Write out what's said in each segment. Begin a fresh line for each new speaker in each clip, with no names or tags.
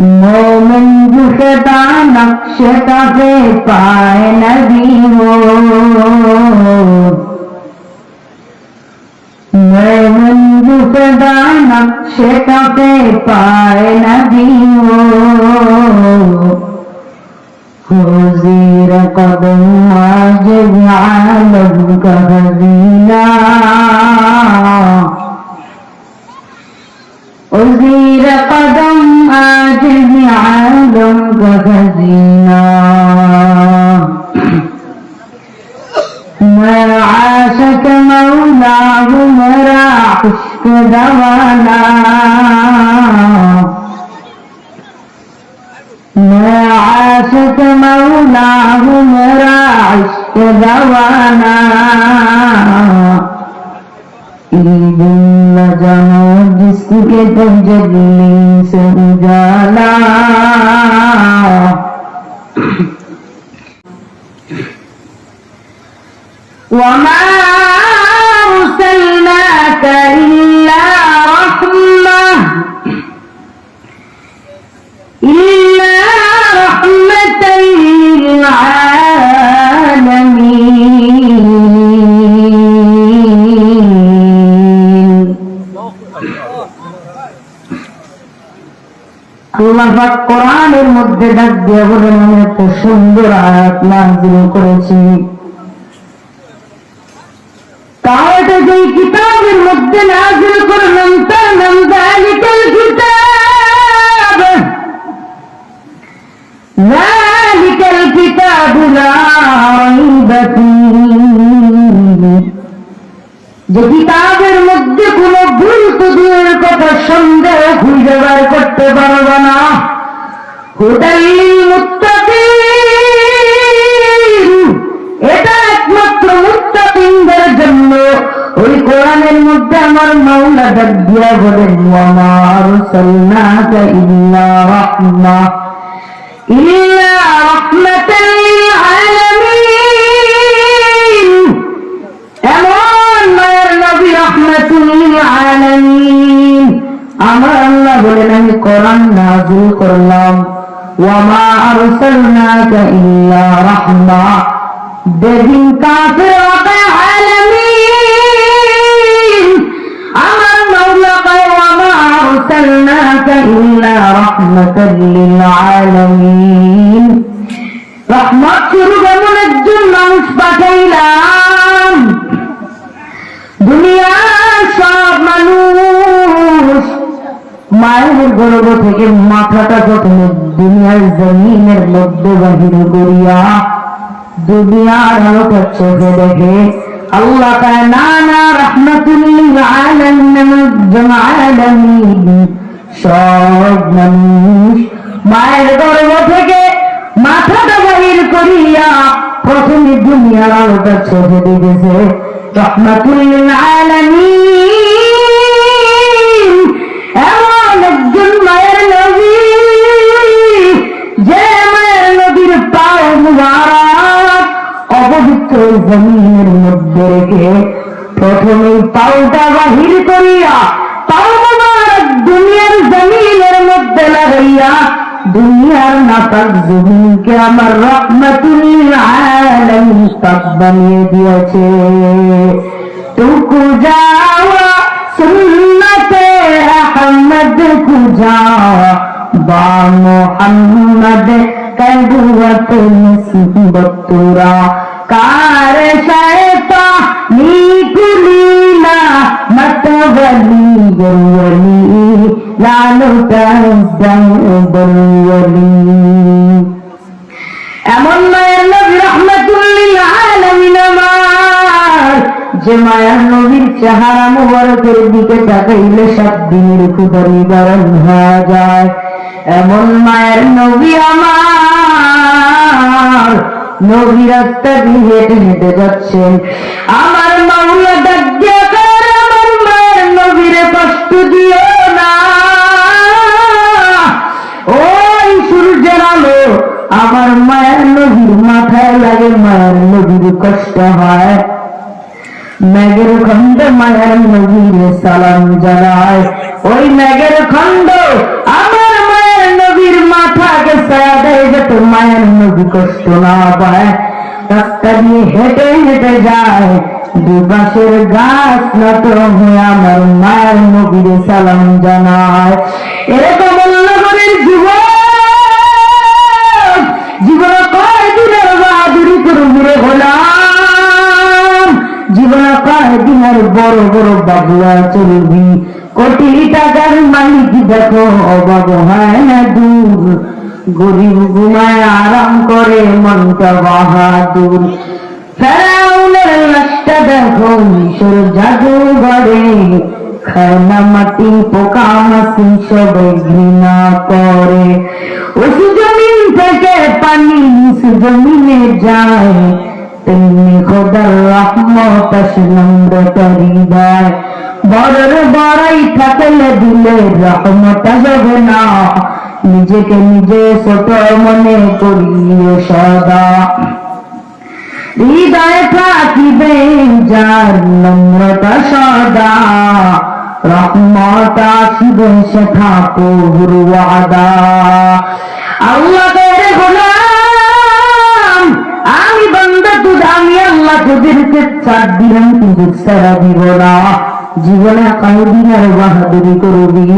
मोमिन जुशदा नक्श कफे पाए नबी हो मोमिन जुशदा नक्श कफे पाए नबी हो हुजीर कदम आज आलम का हजीना دعوانا عید لگانا جس کے تجلی سے اجالا وما أرسلناك إلا আল্লাহ কোরআনের মধ্যে ডাক দিয়ে বলেন, আমি একটা সুন্দর আয়াত নাযিল করেছি। তাহলে যেই কিতাবের মধ্যে নাযিল করলাম, তার নাম যালিকাল কিতাব। যালিকাল কিতাব যে কিতাবের মধ্যে কোন ভুল তুদের কথা খুঁজে করতে পারবে না। এটা একমাত্র মুত্তাকিনদের জন্য। ওই কোরআনের মধ্যে আমার মাওলা ডাক দিয়া বলেন, ওয়ামা ইল্লা ইল্লা আলামিন। এমন মায়ের নবী রহমাতুল আলামিন। আমার আল্লাহ বলেন, আমি কোরআন নাযিল করলাম। ওয়ামা আরসালনাকা ইল্লা রাহমা। বেদিন কাফির ওয়াকা আলামিন, আমার মাওলা কয় ওয়ামা আরসালনাকা ইল্লা রাহমাতাল লিল আলামিন রহমত স্বরূপ এমন একজন মানুষ পাঠাইলাম। দুনিয়ার মায়ের গর্ব থেকে মাথাটা প্রথমে দুনিয়ার জমিনের মধ্যে বাহির করিয়া দুনিয়ার আলোটা চোখে দেখে, আল্লাহ তায় না রহমতুল্লিল আলামিন সব মানুষ মায়ের গর্ব থেকে মাথাটা বাহির করিয়া প্রথমে দুনিয়ার আলোটা চোখে দেখেছে। রহমাতুল্লিল রেখে প্রথমে পাউটা বাহির করিয়া পাও মুবারক দুনিয়ার জমিনের মধ্যে লাগাইয়া, দুনিয়ার নাপাক জমিনকে আমার বানিয়ে দিয়েছে। যাওয়া সুন্নতে আহমদ কুজাওয়া বা মোহাম্মদ গরলি লালু তাজদলি এমন মায়ের নবী রহমতুল্লিল আলামিন যে মায়ার নবীর চেহারা মুবারকের দিকে তাকাইলে সাত দিনের ক্ষুদা নিবারণ হয়ে যায় এমন মায়ের নবী আমার নবী রাস্তা দিয়ে হেঁটে যাচ্ছেন আমার দিও না। ওই সূর্যের আলো আমার মায়ের নবীর মাথায় লাগে, মায়ের নবীর কষ্ট হয়। মেঘের খন্ডে মায়ের নবীর সালাম জানায়। ওই মেঘের খণ্ড আমার মায়ের নবীর মাথাকে ছায়া দেয় যাতে মায়ের নবী কষ্ট না পায়। রাস্তা দিয়ে হেঁটে হেঁটে যায় দুপাশের গাছ নত হয়ে আমার মায়ের নবীর সালাম জানায়। এরকম জীবন জীবন কয় দিনের বাহাদুরি করবি রে গোলাম জীবন কয় দিনের বড় বড় বাবুয়া চলবি, কোটি টাকার মালিক দেখো অভাব হয় না দূর। গরিব ঘুমায় আরাম করে মনটা বাহাদুর। ফেরাউনের দেখো মাটি পোকা মাছি সবে ঘৃণা করে। জমিন থেকে পানি জমিনে যায়, তেমনি খোদার রহমত আসে নম্রতারি দেয়। বড়র বড়াই থাকলে দিলে রহমত আসবে না, নিজেকে নিজে ছোট মনে করিও সদা। হৃদয় থাকিবে যার নম্রতা সদা, রহমত আসিবে শেখা প্রভুর ওয়াদা। আল্লাহ গোলাম, আমি বান্দা তুই আমি আল্লাহ তোদেরকে চার দিলাম কিন্তু সারা দিব না। জীবনে কয়দিনের বাহাদুরি করবি।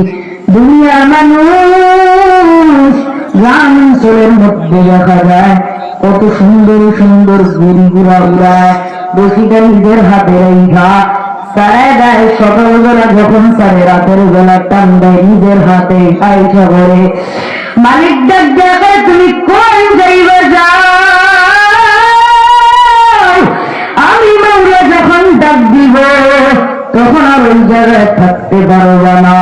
দুনিয়ার মানুষ গ্রামাঞ্চলের মধ্যে দেখা যায় কত সুন্দর সুন্দর গুড়ি গুড়া উড়ায়। বসিটা নিজের হাতে রেখা সারে দেয় সকালবেলা যখন সারে, রাতের বেলা টান দেয় নিজের হাতে আইসা করে মালিক ডাক তুমি কোন যাইবে যাও? আমি যখন ডাক দিব, তখন আর ওই জায়গায় থাকতে পারবে না।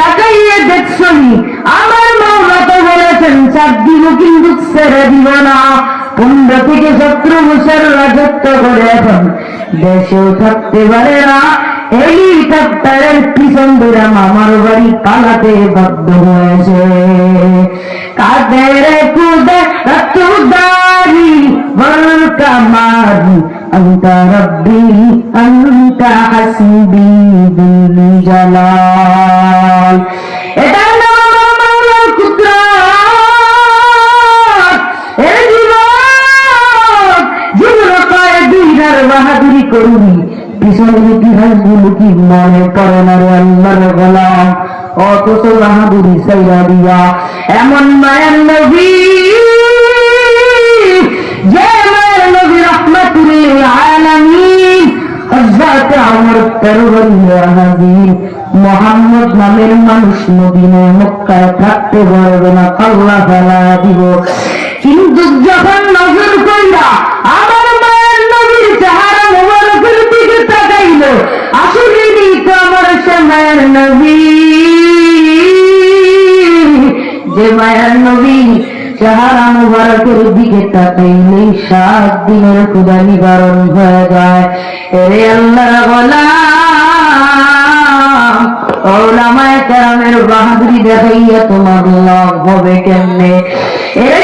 তাকাইয়ে দেখছনি, আমার মাওলা তো বলেছেন চার দিব কিন্তু ছেড়ে দিব না। পনেরো থেকে সতেরো বছর রাজত্ব করে এখন দেশেও থাকতে পারে না। হেলিকপ্টারের পিছন ধরে মামার বাড়ি পালাতে বাধ্য হয়েছে। কাদের কুদে তুদারি বল কামারি أنت ربي أنت حسبي بالجلال এটার নাম আমার মাওলার কুদরত এই যুবক জীবন কয় দিনার বাহাদুরি করবি পিছনের ইতিহাস গুলো কি মনে পড়ে না রে আল্লাহর গোলাম অথচ বাহাদুরি সাইরা দিয়া এমন মায়ের নবী নবী রহমাতুল্লিল আলামিন হযরত আমর হাজির মোহাম্মদ নামের মানুষ মদিনায় মক্কায় থাকতে পারবে না, আল্লাহ দিব। কিন্তু যখন নজর কইরা তাকাইলেই সাত দিনের ক্ষুদা নিবারণ হয়ে যায়। এরে আল্লাহ ওলামায় কেরামের বাহাদুরি দেখাইয়া তোমার লাভ হবে কেমনে? এরে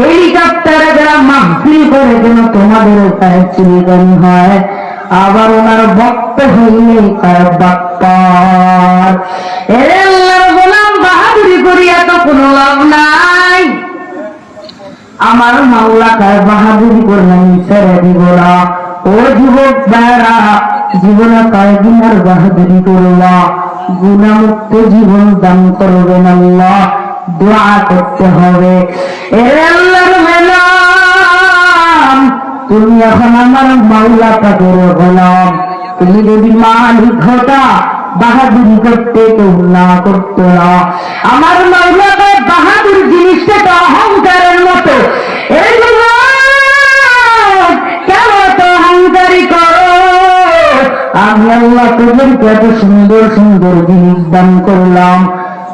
হেলিকপ্টারে যারা মাহফিল করে যেন তোমাদের পায়ে চুরিদানি হয়, আবার ওনার ভক্ত হইলে কার বাপ্পার এরে কোনো লাভ নাই। আমার মাওলা কার বাহাদুরি করলাম ছেড়ে দিব না। ও যুবক বেড়া জীবনে কয়েকদিন আর বাহাদুরি করলা গুণামুক্ত জীবন দান করবেন আল্লাহ, দোয়া করতে হবে। তুমি এখন আমার মাওলা তাদের গোলাম। তুমি যদি মালিক হতা করতে কেউ না না। আমার বাহাদুর জিনিসটা তো অহংকারের মতো। কেন তো করো? আমি আল্লাহ এত সুন্দর সুন্দর জিনিস দান করলাম।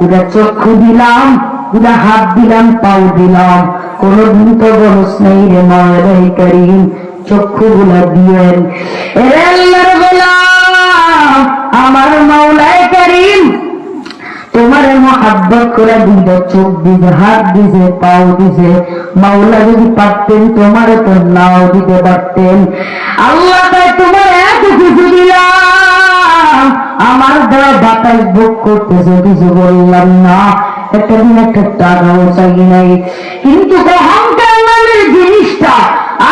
এটা চক্ষু দিলাম এটা হাত দিলাম, পাও দিলাম। কোনদিন তো বলস নেই রে মায়ের চক্ষু গুলা দিয়েন। এর গোলাম! আমার মাওলায় করিম। তোমার মহাব্বত করে দিবে, চোখ দিবে, হাত দিছে পাও দিছে মাওলা যদি পারতেন, তোমার তো নাও দিতে পারতেন। আল্লাহ তাই তোমার এত কিছু আমার দ্বারা বাতাস ভোগ করতেছে কিছু বললাম না একটা দিন একটা টাকাও চাই নাই। কিন্তু অহংকার জিনিসটা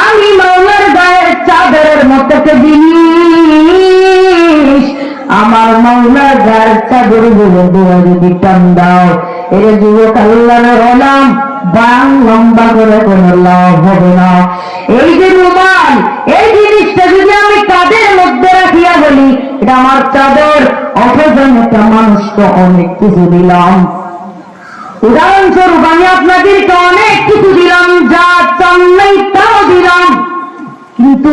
আমি মাওলার গায়ের চাদরের মতো জিনিস আমার গায়ের চাদর বলে দেওয়া যদি টান দাও। এর যুবক আল্লাহর হলাম বাং লম্বা করে কোনো লাভ হবে না। এই যে রুমাল, এই জিনিসটা যদি আমি তাদের মধ্যে রাখিয়া বলি, এটা আমার চাদর অপজন একটা মানুষকে অনেক কিছু দিলাম। উদাহরণস্বরূপ, আমি আপনাদেরকে অনেক কিছু দিলাম, যা চান নাই তাও দিলাম। কিন্তু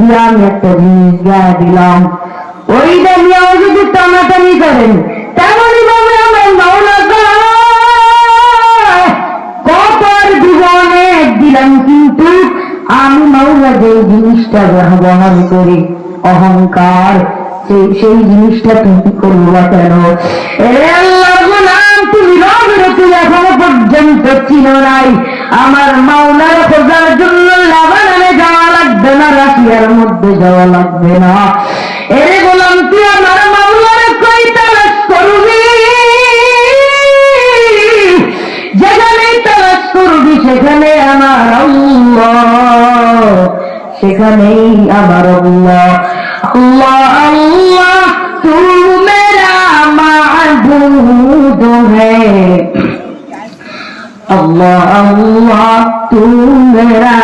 দিয়ে আমি একটা জিনিস গায়ে দিলাম। ওইটা টানাটানি করেন তেমনই ভাবে আমার আর জীবনে দিলাম, কিন্তু আমি মাওলা যে জিনিসটা ব্যবহার করি, অহংকার, সেই জিনিসটা তুমি করবা কেন? এরে আল্লাহ গোলাম, তুমি এখনও পর্যন্ত চিনো নাই। আমার মাওলার খোঁজার জন্য লাবানানে যাওয়া লাগবে না, রাশিয়ার মধ্যে যাওয়া লাগবে না। এরে গোলাম, তুই আমার মাওলার কই তালাশ করবি? যেখানে তালাশ করবি, সেখানে আমার সেখানেই আমার আল্লাহ আল্লাহ। अल्लाह अल्लाह तू मेरा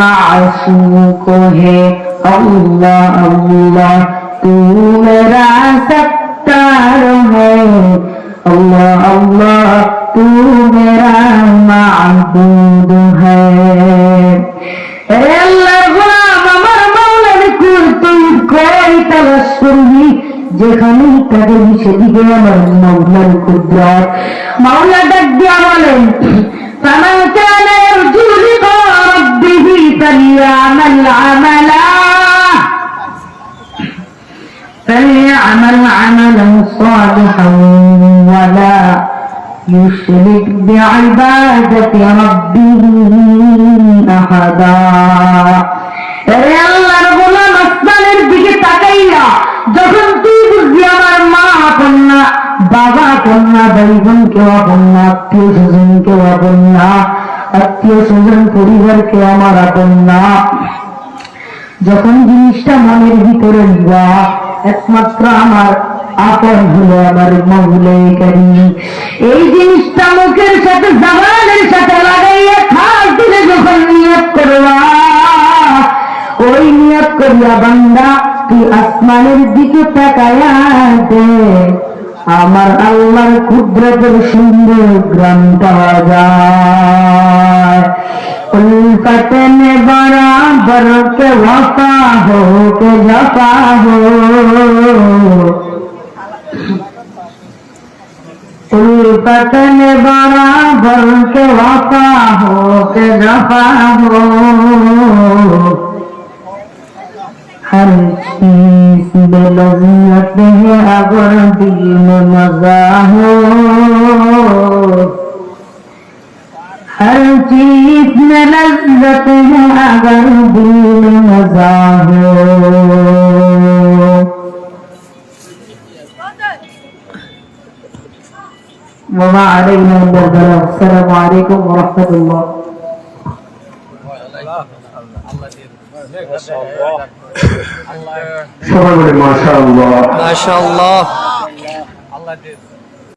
मासूक है अल्लाह अल्लाह तू मेरा सत्तार है अल्लाह अल्लाह तू मेरा माबूद है अरे अल्लाह गुलाम আমার মাওলার কুল তুই কই তালাশ করবি যেখানেই তাদের সেদিকে আমার মাওলার কুদরত মাওলা ডাক দিয়া বলেন فمن كان يرجو لقاء ربه فليعمل عملا فليعمل عملا صالحا ولا يشرك بعبادة ربه أحدا এরে আল্লাহর গোলাম আসমানের দিকে তাকাইয়া যখন তুই বুঝবি আমার মা আপন না বাবা আপন না ভাই বোন কেউ আপন না আত্মীয় স্বজন কেউ আপন না আত্মীয় স্বজন পরিবার কেউ আমার আপন না যখন জিনিসটা মনের ভিতরে নিবা একমাত্র আমার আপন হলো আমার মহুলে কারি এই জিনিসটা মুখের সাথে জবানের সাথে লাগাইয়া খাস দিলে যখন নিয়ত করবা, ওই নিয়ত করিয়া বান্দা, তুই আসমানের দিকে তাকায়া দে আমার আল্লাহর কুদরতের সুন্দর গ্রাম পাওয়া যায় उल्फत में बराबर के वफा हो के जफा हो उल्फत में बराबर के वफा हो के जफा हो الحنيف بلذته أبعد الممزاهر الكيف لذته أبعد المزاهر وما علينا البركة السلام عليكم ورحمة الله.
সবাই বলে মাশাআল্লাহ
মাশাআল্লাহ
আল্লাহ